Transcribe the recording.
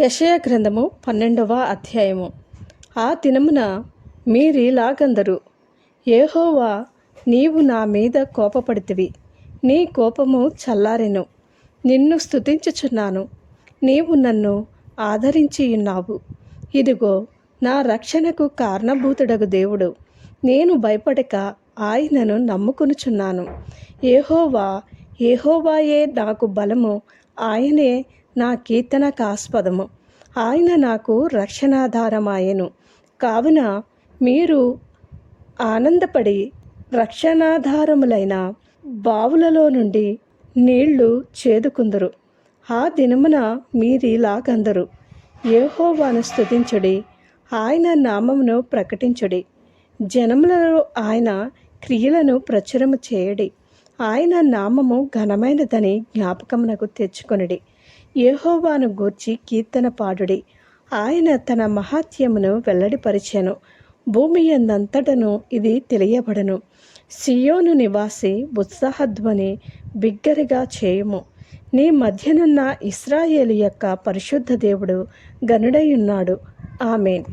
యషయ గ్రంథము పన్నెండవ అధ్యాయము. ఆ దినమున మీరిలాగందరు ఏహోవా నీవు నా మీద కోపపడితివి. నీ కోపము చల్లారెను. నిన్ను స్తుతించుచున్నాను. నీవు నన్ను ఆదరించి ఉన్నావు. ఇదిగో నా రక్షణకు కారణభూతుడగు దేవుడు. నేను భయపడక ఆయనను నమ్ముకునుచున్నాను. ఏహోవా ఏహోవాయే నాకు బలము. ఆయనే నా కీర్తనకాస్పదము ఆయన నాకు రక్షణాధారమాయెను. కావున మీరు ఆనందపడి రక్షణాధారములైన బావులలో నుండి నీళ్ళు చేదుకుందరు. ఆ దినమున మీరిలాగందరు. ఏహోవాను స్తుతించుడి. ఆయన నామమును ప్రకటించుడి. జనములలో ఆయన క్రియలను ప్రచురము చేయడి. ఆయన నామము ఘనమైనదని జ్ఞాపకమునకు తెచ్చుకొనుడి. యెహోవాను గూర్చి కీర్తన పాడుడి. ఆయన తన మహాత్యమును వెల్లడిపరిచెను. భూమి ఎందంతటను ఇది తెలియబడను. సియోను నివాసి ఉత్సాహధ్వని బిగ్గరగా చేయుము. నీ మధ్యనున్న ఇస్రాయేలు యొక్క పరిశుద్ధ దేవుడు గనుడై ఉన్నాడు. ఆమెన్.